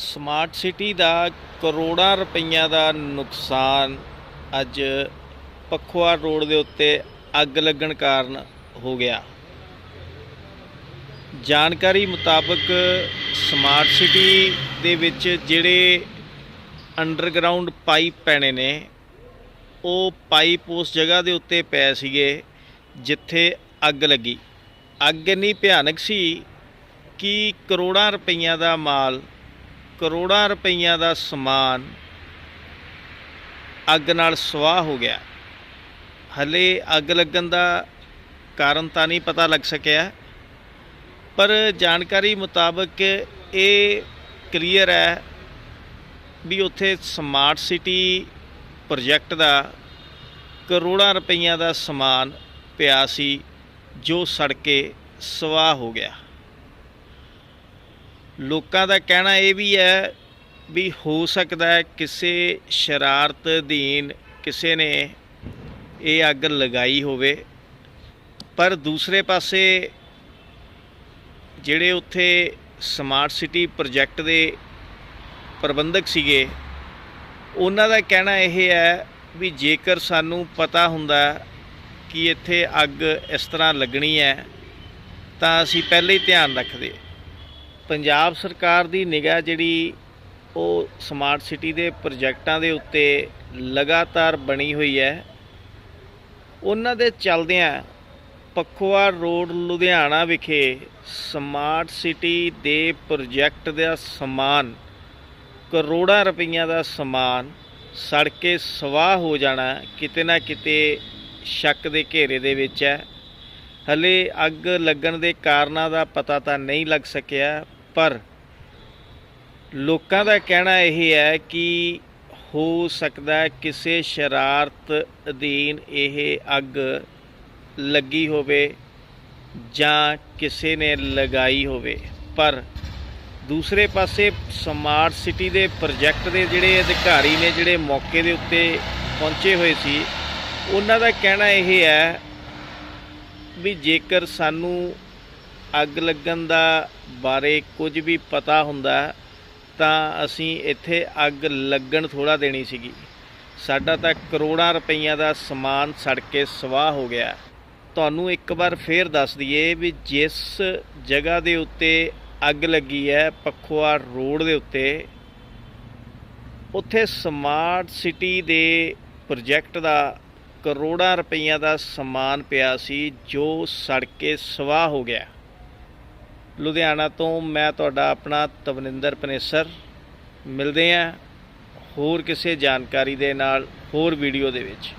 Smart city ਦਾ ਕਰੋੜਾਂ ਰੁਪਈਆ ਦਾ ਨੁਕਸਾਨ ਅੱਜ ਪਖਵਾ ਰੋਡ ਦੇ ਉੱਤੇ ਅੱਗ ਲੱਗਣ ਕਾਰਨ ਹੋ ਗਿਆ। ਜਾਣਕਾਰੀ ਮੁਤਾਬਕ ਸਮਾਰਟ ਸਿਟੀ ਦੇ ਵਿੱਚ ਜਿਹੜੇ ਅੰਡਰਗਰਾਉਂਡ ਪਾਈਪ ਪੈਣੇ ਨੇ, ਉਹ ਪਾਈਪ ਉਸ ਜਗ੍ਹਾ ਦੇ ਉੱਤੇ ਪਏ ਸੀਗੇ ਜਿੱਥੇ ਅੱਗ ਲੱਗੀ। ਅੱਗ ਇੰਨੀ ਭਿਆਨਕ ਸੀ ਕਿ ਕਰੋੜਾਂ ਰੁਪਈਆ ਦਾ ਮਾਲ ਕਰੋੜਾਂ ਰੁਪਈਆਂ ਦਾ ਸਮਾਨ ਅੱਗ ਨਾਲ ਸਵਾਹ ਹੋ ਗਿਆ। ਹਲੇ ਅੱਗ ਲੱਗਣ ਦਾ ਕਾਰਨ ਤਾਂ ਨਹੀਂ ਪਤਾ ਲੱਗ ਸਕਿਆ, ਪਰ ਜਾਣਕਾਰੀ ਮੁਤਾਬਕ ਇਹ ਕਲੀਅਰ ਹੈ ਵੀ ਉੱਥੇ ਸਮਾਰਟ ਸਿਟੀ ਪ੍ਰੋਜੈਕਟ ਦਾ ਕਰੋੜਾਂ ਰੁਪਈਆਂ ਦਾ ਸਮਾਨ ਪਿਆ ਸੀ, ਜੋ ਸੜ ਕੇ ਸਵਾਹ ਹੋ ਗਿਆ। ਲੋਕਾਂ ਦਾ ਕਹਿਣਾ ਇਹ ਵੀ ਹੈ ਵੀ ਹੋ ਸਕਦਾ ਹੈ ਕਿਸੇ ਸ਼ਰਾਰਤ ਅਧੀਨ ਕਿਸੇ ਨੇ ਇਹ ਅੱਗ ਲਗਾਈ ਹੋਵੇ, ਪਰ ਦੂਸਰੇ ਪਾਸੇ ਜਿਹੜੇ ਉੱਥੇ ਸਮਾਰਟ ਸਿਟੀ ਪ੍ਰੋਜੈਕਟ ਦੇ ਪ੍ਰਬੰਧਕ ਸੀਗੇ, ਉਹਨਾਂ ਦਾ ਕਹਿਣਾ ਇਹ ਹੈ ਵੀ ਜੇਕਰ ਸਾਨੂੰ ਪਤਾ ਹੁੰਦਾ ਕਿ ਇੱਥੇ ਅੱਗ ਇਸ ਤਰ੍ਹਾਂ ਲੱਗਣੀ ਹੈ, ਤਾਂ ਅਸੀਂ ਪਹਿਲੇ ਹੀ ਧਿਆਨ ਰੱਖਦੇ। ਪੰਜਾਬ ਸਰਕਾਰ ਦੀ ਨਿਗਾਹ ਜਿਹੜੀ ਉਹ ਸਮਾਰਟ ਸਿਟੀ ਦੇ ਪ੍ਰੋਜੈਕਟਾਂ ਦੇ ਉੱਤੇ ਲਗਾਤਾਰ ਬਣੀ ਹੋਈ ਹੈ। ਉਹਨਾਂ ਦੇ ਚਲਦਿਆਂ ਪਖਵਾ ਰੋਡ ਲੁਧਿਆਣਾ ਵਿਖੇ ਸਮਾਰਟ ਸਿਟੀ ਦੇ ਪ੍ਰੋਜੈਕਟ ਦਾ ਸਮਾਨ, ਕਰੋੜਾਂ ਰੁਪਈਆਂ ਦਾ ਸਮਾਨ ਸੜ ਕੇ ਸਵਾਹ ਹੋ ਜਾਣਾ ਕਿਤੇ ਨਾ ਕਿਤੇ ਸ਼ੱਕ ਦੇ ਘੇਰੇ ਦੇ ਵਿੱਚ ਹੈ। ਹਲੇ ਅੱਗ ਲੱਗਣ ਦੇ ਕਾਰਨਾਂ ਦਾ ਪਤਾ ਤਾਂ ਨਹੀਂ ਲੱਗ ਸਕਿਆ। ਪਰ ਲੋਕਾਂ ਦਾ ਕਹਿਣਾ ਇਹ ਹੈ ਕਿ ਹੋ ਸਕਦਾ ਕਿਸੇ ਸ਼ਰਾਰਤ ਅਧੀਨ ਇਹ ਅੱਗ ਲੱਗੀ ਹੋਵੇ ਜਾਂ ਕਿਸੇ ਨੇ ਲਗਾਈ ਹੋਵੇ। ਪਰ ਦੂਸਰੇ ਪਾਸੇ ਸਮਾਰਟ ਸਿਟੀ ਦੇ ਪ੍ਰੋਜੈਕਟ ਦੇ ਜਿਹੜੇ ਅਧਿਕਾਰੀ ਨੇ ਜਿਹੜੇ ਮੌਕੇ ਦੇ ਉੱਤੇ ਪਹੁੰਚੇ ਹੋਏ ਸੀ, ਉਹਨਾਂ ਦਾ ਕਹਿਣਾ ਇਹ ਹੈ ਵੀ ਜੇਕਰ ਸਾਨੂੰ ਅੱਗ ਲੱਗਣ ਦਾ ਬਾਰੇ ਕੁਝ ਵੀ ਪਤਾ ਹੁੰਦਾ, ਤਾਂ ਅਸੀਂ ਇੱਥੇ ਅੱਗ ਲੱਗਣ ਥੋੜਾ ਦੇਣੀ ਸੀਗੀ। ਸਾਡਾ ਤਾਂ ਕਰੋੜਾਂ ਰੁਪਈਆ ਦਾ ਸਮਾਨ ਸੜ ਕੇ ਸਵਾਹ ਹੋ ਗਿਆ। ਤੁਹਾਨੂੰ ਇੱਕ ਵਾਰ ਫੇਰ ਦੱਸ ਦਈਏ ਵੀ ਜਿਸ ਜਗ੍ਹਾ ਦੇ ਉੱਤੇ ਅੱਗ ਲੱਗੀ ਹੈ ਪਖਵਾ ਰੋਡ ਦੇ ਉੱਤੇ, ਉੱਥੇ ਸਮਾਰਟ ਸਿਟੀ ਦੇ ਪ੍ਰੋਜੈਕਟ ਦਾ ਕਰੋੜਾਂ ਰੁਪਈਆ ਦਾ ਸਮਾਨ ਪਿਆ ਸੀ, ਜੋ ਸੜ ਕੇ ਸਵਾਹ ਹੋ ਗਿਆ। ਲੁਧਿਆਣਾ ਤੋਂ ਮੈਂ ਤੁਹਾਡਾ ਆਪਣਾ ਤਵਨਿੰਦਰ ਪਨੇਸਰ। ਮਿਲਦੇ ਹਾਂ ਹੋਰ ਕਿਸੇ ਜਾਣਕਾਰੀ ਦੇ ਨਾਲ, ਹੋਰ ਵੀਡੀਓ ਦੇ ਵਿੱਚ।